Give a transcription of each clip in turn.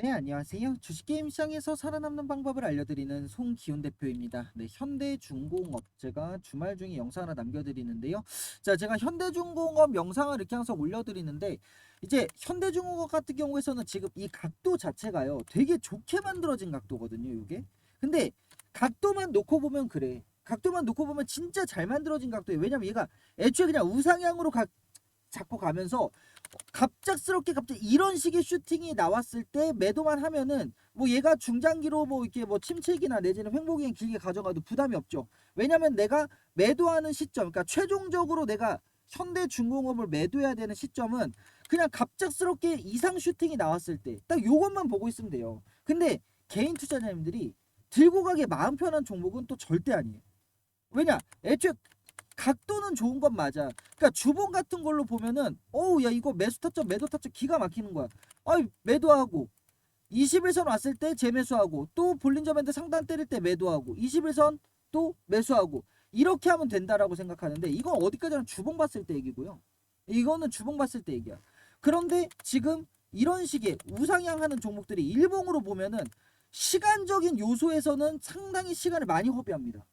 네, 안녕하세요. 주식게임 시장에서 살아남는 방법을 알려드리는 송기훈 대표입니다. 네, 현대중공업제가 주말 중에 영상 하나 남겨드리는데요. 자, 제가 현대중공업 영상을 이렇게 항상 올려드리는데, 이제 현대중공업 같은 경우에서는 지금 이 각도 자체가요, 되게 좋게 만들어진 각도거든요, 이게. 근데 각도만 놓고 보면 그래. 각도만 놓고 보면 진짜 잘 만들어진 각도예요. 왜냐면 얘가 애초에 그냥 우상향으로 가, 잡고 가면서 갑작스럽게 갑자기 이런 식의 슈팅이 나왔을 때 매도만 하면은 뭐 얘가 중장기로 뭐 이렇게 뭐 침체기나 내지는 횡보기엔 길게 가져가도 부담이 없죠. 왜냐면 내가 매도하는 시점, 그러니까 최종적으로 내가 현대중공업을 매도해야 되는 시점은 그냥 갑작스럽게 이상 슈팅이 나왔을 때 딱 요것만 보고 있으면 돼요. 근데 개인 투자자님들이 들고 가기 마음 편한 종목은 또 절대 아니에요. 왜냐? 애초에 각도는 좋은 건 맞아. 그러니까 주봉 같은 걸로 보면은 어우 야 이거 매수 타점 매도 타점 기가 막히는 거야. 아이 매도하고 21선 왔을 때 재매수하고 또 볼린저 밴드 상단 때릴 때 매도하고 21선 또 매수하고 이렇게 하면 된다라고 생각하는데 이건 어디까지나 주봉 봤을 때 얘기고요. 이거는 주봉 봤을 때 얘기야. 그런데 지금 이런 식의 우상향하는 종목들이 일봉으로 보면은 시간적인 요소에서는 상당히 시간을 많이 허비합니다.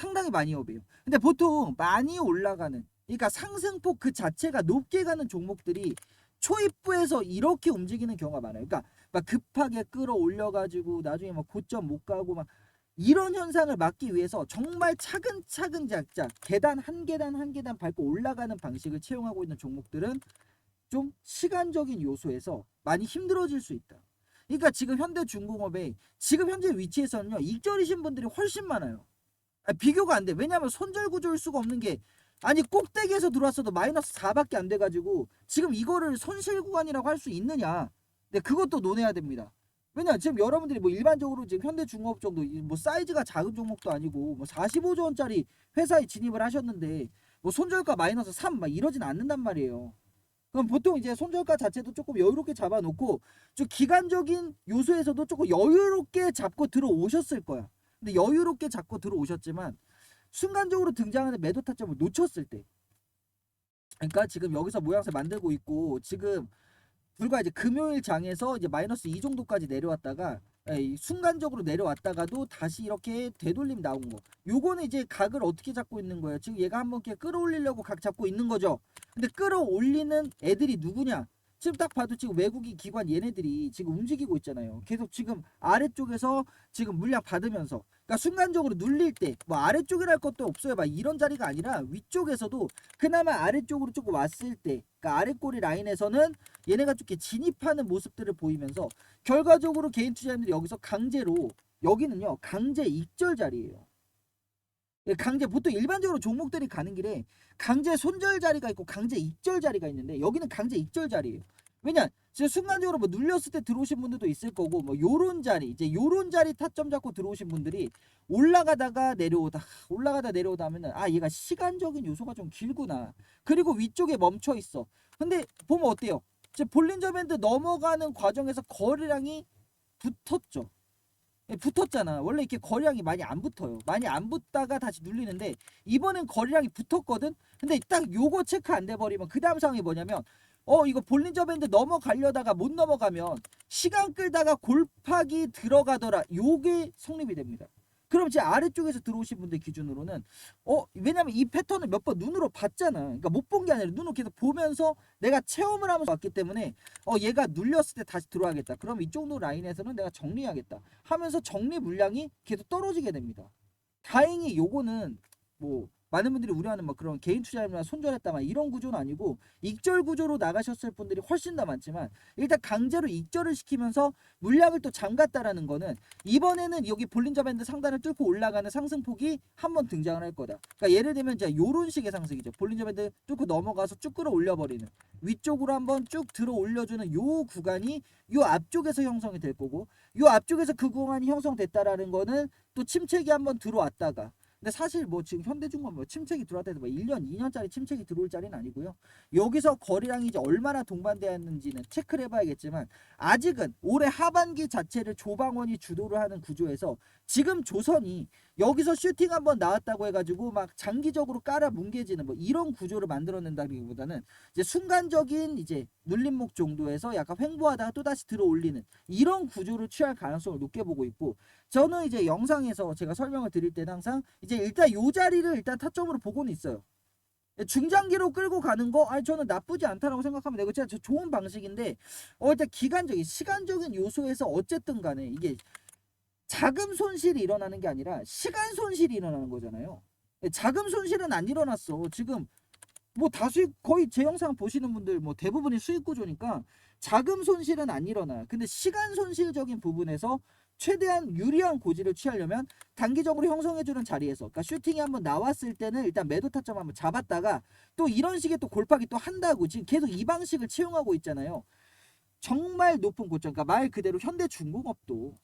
상당히 많이 허비해요. 근데 보통 많이 올라가는 그러니까 상승폭 그 자체가 높게 가는 종목들이 초입부에서 이렇게 움직이는 경우가 많아요. 그러니까 막 급하게 끌어올려 가지고 나중에 막 고점 못 가고 막 이런 현상을 막기 위해서 정말 차근차근 작작 계단 한 계단 한 계단 밟고 올라가는 방식을 채용하고 있는 종목들은 좀 시간적인 요소에서 많이 힘들어질 수 있다. 그러니까 지금 현대중공업의 지금 현재 위치에서는요 익절이신 분들이 훨씬 많아요. 아, 비교가 안 돼. 왜냐하면 손절 구조일 수가 없는 게 아니 꼭대기에서 들어왔어도 마이너스 4밖에 안 돼가지고 지금 이거를 손실 구간이라고 할 수 있느냐? 네, 그것도 논해야 됩니다. 왜냐 지금 여러분들이 뭐 일반적으로 지금 현대중공업 정도 이뭐 사이즈가 작은 종목도 아니고 뭐 45조 원짜리 회사에 진입을 하셨는데 뭐 손절가 마이너스 3 막 이러진 않는단 말이에요. 그럼 보통 이제 손절가 자체도 조금 여유롭게 잡아놓고 좀 기간적인 요소에서도 조금 여유롭게 잡고 들어오셨을 거야. 근데 여유롭게 잡고 들어오셨지만 순간적으로 등장하는 매도 타점을 놓쳤을 때 그러니까 지금 여기서 모양새 만들고 있고 지금 불과 이제 금요일 장에서 이제 마이너스 2 정도까지 내려왔다가 에이, 순간적으로 내려왔다가도 다시 이렇게 되돌림 나온 거. 요거는 이제 각을 어떻게 잡고 있는 거예요? 지금 얘가 한번 이렇게 끌어올리려고 각 잡고 있는 거죠. 근데 끌어올리는 애들이 누구냐? 지금 딱 봐도 지금 외국인 기관 얘네들이 지금 움직이고 있잖아요. 계속 지금 아래쪽에서 지금 물량 받으면서 그러니까 순간적으로 눌릴 때 뭐 아래쪽이랄 것도 없어요. 막 이런 자리가 아니라 위쪽에서도 그나마 아래쪽으로 조금 왔을 때 그러니까 아래 꼬리 라인에서는 얘네가 좀 이렇게 진입하는 모습들을 보이면서 결과적으로 개인 투자자들이 여기서 강제로 여기는요 강제 익절 자리예요. 예, 강제 보통 일반적으로 종목들이 가는 길에 강제 손절 자리가 있고 강제 익절 자리가 있는데 여기는 강제 익절 자리예요. 왜냐 지금 순간적으로 뭐 눌렸을 때 들어오신 분들도 있을 거고 뭐 요런 자리 이제 요런 자리 타점 잡고 들어오신 분들이 올라가다가 내려오다 올라가다 내려오다 하면은 아 얘가 시간적인 요소가 좀 길구나. 그리고 위쪽에 멈춰 있어. 근데 보면 어때요? 지금 볼린저 밴드 넘어가는 과정에서 거래량이 붙었죠. 예, 붙었잖아. 원래 이렇게 거래량이 많이 안 붙어요. 많이 안 붙다가 다시 눌리는데 이번엔 거래량이 붙었거든. 근데 딱 요거 체크 안 돼 버리면 그 다음 상황이 뭐냐면 어 이거 볼린저 밴드 넘어가려다가 못 넘어가면 시간 끌다가 골팍이 들어가더라. 요게 성립이 됩니다. 그럼 제 아래쪽에서 들어오신 분들 기준으로는 어 왜냐면 이 패턴을 몇 번 눈으로 봤잖아. 그러니까 못 본 게 아니라 눈으로 계속 보면서 내가 체험을 하면서 왔기 때문에 어 얘가 눌렸을 때 다시 들어와야겠다. 그럼 이 정도 라인에서는 내가 정리해야겠다. 하면서 정리 물량이 계속 떨어지게 됩니다. 다행히 요거는 뭐 많은 분들이 우려하는 뭐 그런 개인 투자나 손절했다 막 이런 구조는 아니고 익절 구조로 나가셨을 분들이 훨씬 더 많지만 일단 강제로 익절을 시키면서 물량을 또 잠갔다라는 거는 이번에는 여기 볼린저 밴드 상단을 뚫고 올라가는 상승폭이 한번 등장을 할 거다. 그러니까 예를 들면 이제 요런 식의 상승이죠. 볼린저 밴드 뚫고 넘어가서 쭉 끌어올려 버리는 위쪽으로 한번 쭉 들어 올려주는 요 구간이 요 앞쪽에서 형성이 될 거고 요 앞쪽에서 그 구간이 형성됐다라는 거는 또 침체기 한번 들어왔다가 근데 사실 뭐 지금 현대중공업 뭐 침체기 들어왔다 해도 뭐 1년, 2년짜리 침체기 들어올 자리는 아니고요. 여기서 거래량이 이제 얼마나 동반되었는지는 체크를 해봐야겠지만 아직은 올해 하반기 자체를 조방원이 주도를 하는 구조에서 지금 조선이 여기서 슈팅 한번 나왔다고 해가지고 막 장기적으로 깔아 뭉개지는 뭐 이런 구조를 만들어낸다기보다는 이제 순간적인 이제 눌림목 정도에서 약간 횡보하다가 또 다시 들어 올리는 이런 구조를 취할 가능성을 높게 보고 있고 저는 이제 영상에서 제가 설명을 드릴 때는 항상 이제 일단 요 자리를 일단 타점으로 보고는 있어요. 중장기로 끌고 가는 거 아니 저는 나쁘지 않다라고 생각하면 되고 진짜 저 좋은 방식인데 어 일단 기간적인 시간적인 요소에서 어쨌든 간에 이게 자금 손실이 일어나는 게 아니라 시간 손실이 일어나는 거잖아요. 자금 손실은 안 일어났어. 지금 뭐 다수익 거의 제 영상 보시는 분들 뭐 대부분이 수익 구조니까 자금 손실은 안 일어나. 근데 시간 손실적인 부분에서 최대한 유리한 고지를 취하려면 단기적으로 형성해주는 자리에서 그러니까 슈팅이 한번 나왔을 때는 일단 매도 타점 한번 잡았다가 또 이런 식의 또 골파기 또 한다고 지금 계속 이 방식을 채용하고 있잖아요. 정말 높은 고점, 그러니까 말 그대로 현대중공업도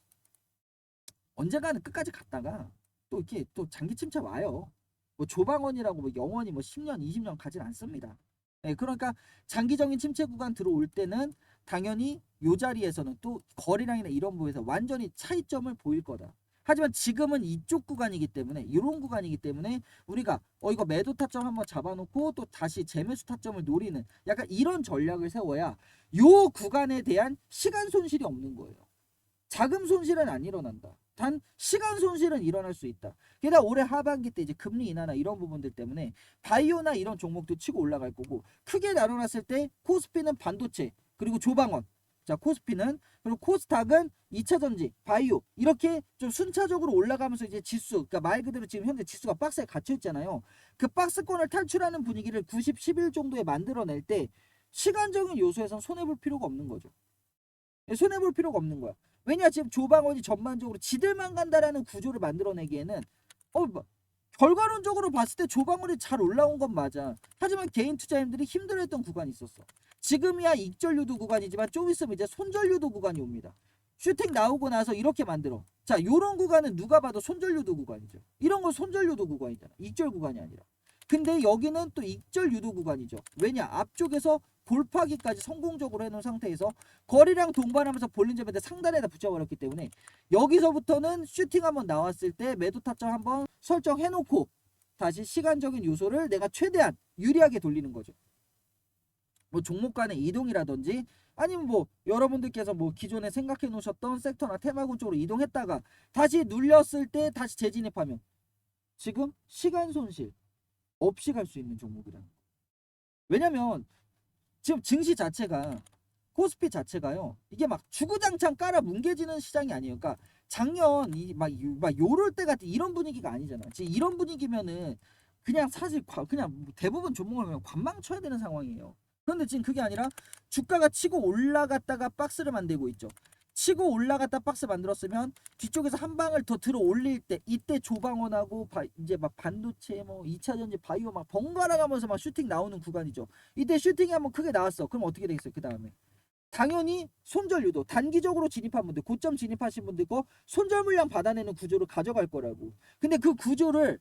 언젠가는 끝까지 갔다가 또 이렇게 또 장기 침체 와요. 뭐 조방원이라고 뭐 영원히 뭐 10년, 20년 가진 않습니다. 네, 그러니까 장기적인 침체 구간 들어올 때는 당연히 요 자리에서는 또 거리량이나 이런 부분에서 완전히 차이점을 보일 거다. 하지만 지금은 이쪽 구간이기 때문에 이런 구간이기 때문에 우리가 어 이거 매도 타점 한번 잡아놓고 또 다시 재매수 타점을 노리는 약간 이런 전략을 세워야 요 구간에 대한 시간 손실이 없는 거예요. 자금 손실은 안 일어난다. 단 시간 손실은 일어날 수 있다. 게다가 올해 하반기 때 이제 금리 인하나 이런 부분들 때문에 바이오나 이런 종목도 치고 올라갈 거고 크게 나눠놨을 때 코스피는 반도체 그리고 조방원 자 코스피는 그리고 코스닥은 2차 전지 바이오 이렇게 좀 순차적으로 올라가면서 이제 지수 그러니까 말 그대로 지금 현재 지수가 박스에 갇혀 있잖아요. 그 박스권을 탈출하는 분위기를 90, 11 정도에 만들어낼 때 시간적인 요소에선 손해볼 필요가 없는 거죠. 예, 손해볼 필요가 없는 거야. 왜냐 지금 조방원이 전반적으로 지들만 간다라는 구조를 만들어내기에는 어 뭐, 결과론적으로 봤을 때 조방원이 잘 올라온 건 맞아. 하지만 개인 투자인들이 힘들어했던 구간이 있었어. 지금이야 익절 유도 구간이지만 좀 있으면 이제 손절 유도 구간이 옵니다. 슈팅 나오고 나서 이렇게 만들어. 자, 요런 구간은 누가 봐도 손절 유도 구간이죠. 이런 건 손절 유도 구간이잖아. 익절 구간이 아니라. 근데 여기는 또 익절 유도 구간이죠. 왜냐? 앞쪽에서 골파기까지 성공적으로 해놓은 상태에서 거리랑 동반하면서 볼린 점에다 상단에다 붙여버렸기 때문에 여기서부터는 슈팅 한번 나왔을 때 매도 타점 한번 설정해놓고 다시 시간적인 요소를 내가 최대한 유리하게 돌리는 거죠. 뭐 종목 간의 이동이라든지 아니면 뭐 여러분들께서 뭐 기존에 생각해 놓으셨던 섹터나 테마군 쪽으로 이동했다가 다시 눌렸을 때 다시 재진입하면 지금 시간 손실 없이 갈 수 있는 종목이라는 거. 왜냐면 지금 증시 자체가 코스피 자체가요 이게 막 주구장창 깔아 뭉개지는 시장이 아니에요. 그러니까 작년 이막 막 요럴 때 같은 이런 분위기가 아니잖아. 지금 이런 분위기면은 그냥 사실 과- 그냥 대부분 종목을 그냥 관망 쳐야 되는 상황이에요. 그런데 지금 그게 아니라 주가가 치고 올라갔다가 박스를 만들고 있죠. 치고 올라갔다 박스 만들었으면 뒤쪽에서 한 방을 더 들어 올릴 때 이때 조방원하고 바- 이제 막 반도체 뭐 2차 전지 바이오 막 번갈아 가면서 막 슈팅 나오는 구간이죠. 이때 슈팅이 한번 크게 나왔어. 그럼 어떻게 되겠어요? 그 다음에 당연히 손절 유도 단기적으로 진입한 분들 고점 진입하신 분들 거 손절 물량 받아내는 구조를 가져갈 거라고. 근데 그 구조를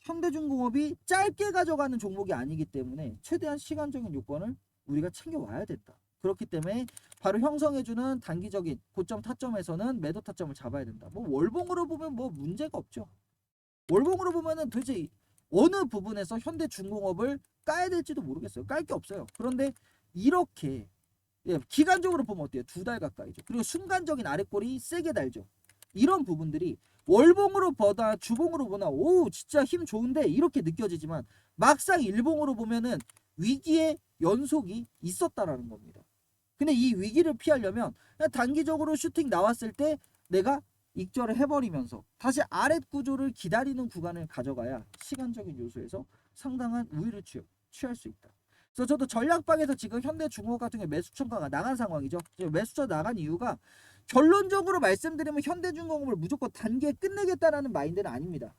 현대중공업이 짧게 가져가는 종목이 아니기 때문에 최대한 시간적인 요건을 우리가 챙겨와야 됐다. 그렇기 때문에 바로 형성해주는 단기적인 고점 타점에서는 매도 타점을 잡아야 된다. 뭐 월봉으로 보면 뭐 문제가 없죠. 월봉으로 보면은 도대체 어느 부분에서 현대중공업을 까야 될지도 모르겠어요. 깔 게 없어요. 그런데 이렇게 예, 기간적으로 보면 어때요? 두 달 가까이죠. 그리고 순간적인 아랫골이 세게 달죠. 이런 부분들이 월봉으로 보다 주봉으로 보나 오 진짜 힘 좋은데 이렇게 느껴지지만 막상 일봉으로 보면은 위기의 연속이 있었다라는 겁니다. 근데 이 위기를 피하려면 단기적으로 슈팅 나왔을 때 내가 익절을 해버리면서 다시 아랫 구조를 기다리는 구간을 가져가야 시간적인 요소에서 상당한 우위를 취, 취할 수 있다. 그래서 저도 전략방에서 지금 현대중공업 같은 경우 매수 천가가 나간 상황이죠. 매수처 나간 이유가 결론적으로 말씀드리면 현대중공업을 무조건 단기에 끝내겠다라는 마인드는 아닙니다.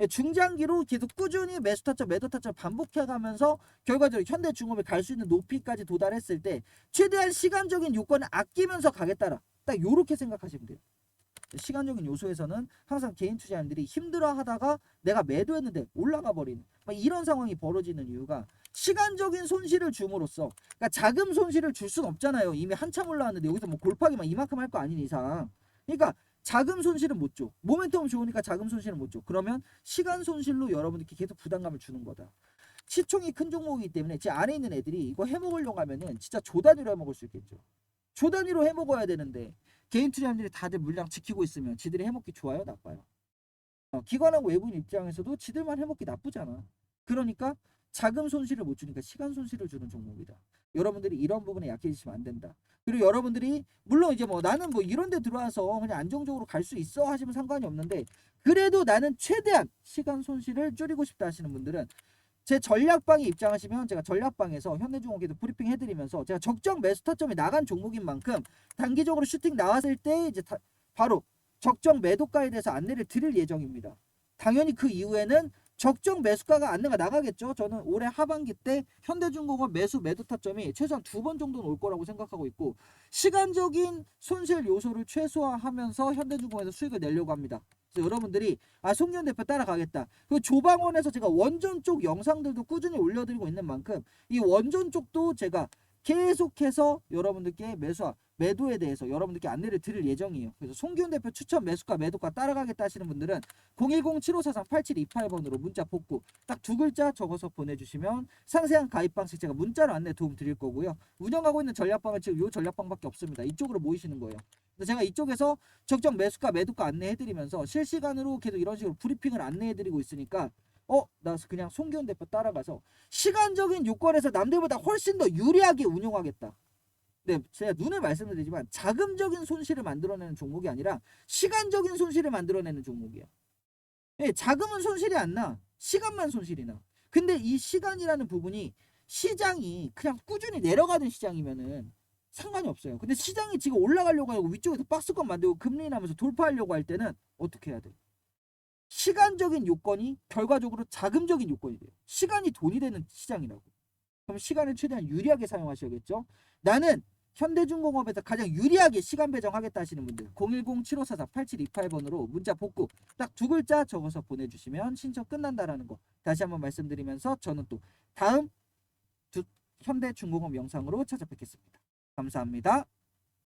예, 중장기로 계속 꾸준히 매수 타점, 매도 타점 반복해 가면서 결과적으로 현대중공업이 갈 수 있는 높이까지 도달했을 때 최대한 시간적인 요건을 아끼면서 가겠다라. 딱 요렇게 생각하시면 돼요. 시간적인 요소에서는 항상 개인 투자자들이 힘들어 하다가 내가 매도했는데 올라가 버리는 막 이런 상황이 벌어지는 이유가 시간적인 손실을 줌으로써 그러니까 자금 손실을 줄 수는 없잖아요. 이미 한참 올라왔는데 여기서 뭐 골파기만 이만큼 할 거 아닌 이상. 그러니까 자금 손실은 못 줘. 모멘텀 좋으니까 자금 손실은 못 줘. 그러면 시간 손실로 여러분들께 계속 부담감을 주는 거다. 시총이 큰 종목이기 때문에 제 안에 있는 애들이 이거 해먹으려고 하면은 진짜 조단위로 해먹을 수 있겠죠. 조단위로 해먹어야 되는데 개인 투자자들이 다들 물량 지키고 있으면 지들이 해먹기 좋아요, 나빠요? 어, 기관하고 외부인 입장에서도 지들만 해먹기 나쁘잖아. 그러니까 자금 손실을 못 주니까 시간 손실을 주는 종목이다. 여러분들이 이런 부분에 약해지시면 안 된다. 그리고 여러분들이 물론 이제 뭐 나는 뭐 이런 데 들어와서 그냥 안정적으로 갈 수 있어 하시면 상관이 없는데 그래도 나는 최대한 시간 손실을 줄이고 싶다 하시는 분들은 제 전략방에 입장하시면 제가 전략방에서 현대중공업에도 브리핑 해드리면서 제가 적정 매수 타점이 나간 종목인 만큼 단기적으로 슈팅 나왔을 때 이제 다- 바로 적정 매도가에 대해서 안내를 드릴 예정입니다. 당연히 그 이후에는 적정 매수가가 안내가 나가겠죠. 저는 올해 하반기 때 현대중공업 매수 매도 타점이 최소한 두 번 정도는 올 거라고 생각하고 있고 시간적인 손실 요소를 최소화하면서 현대중공업에서 수익을 내려고 합니다. 그래서 여러분들이 아 송기현 대표 따라가겠다. 그 조방원에서 제가 원전 쪽 영상들도 꾸준히 올려드리고 있는 만큼 이 원전 쪽도 제가 계속해서 여러분들께 매수와 매도에 대해서 여러분들께 안내를 드릴 예정이에요. 그래서 송기훈 대표 추천 매수가 매도가 따라가겠다 하시는 분들은 010-7543-8728번으로 문자 복구 딱 두 글자 적어서 보내주시면 상세한 가입 방식 제가 문자로 안내 도움 드릴 거고요. 운영하고 있는 전략방은 지금 요 전략방밖에 없습니다. 이쪽으로 모이시는 거예요. 제가 이쪽에서 적정 매수가 매도가 안내해드리면서 실시간으로 계속 이런 식으로 브리핑을 안내해드리고 있으니까 어? 나 그냥 송기훈 대표 따라가서 시간적인 요건에서 남들보다 훨씬 더 유리하게 운용하겠다. 네, 제가 눈을 말씀드리지만 자금적인 손실을 만들어내는 종목이 아니라 시간적인 손실을 만들어내는 종목이에요. 예, 자금은 손실이 안 나. 시간만 손실이 나. 근데 이 시간이라는 부분이 시장이 그냥 꾸준히 내려가는 시장이면은 상관이 없어요. 근데 시장이 지금 올라가려고 하고 위쪽에서 박스권 만들고 금리 나면서 돌파하려고 할 때는 어떻게 해야 돼? 시간적인 요건이 결과적으로 자금적인 요건이 돼요. 시간이 돈이 되는 시장이라고. 그럼 시간을 최대한 유리하게 사용하셔야겠죠. 나는 현대중공업에서 가장 유리하게 시간 배정하겠다 하시는 분들 010-7544-8728번으로 문자 복구 딱 두 글자 적어서 보내주시면 신청 끝난다라는 거 다시 한번 말씀드리면서 저는 또 다음 두 현대중공업 영상으로 찾아뵙겠습니다. 감사합니다.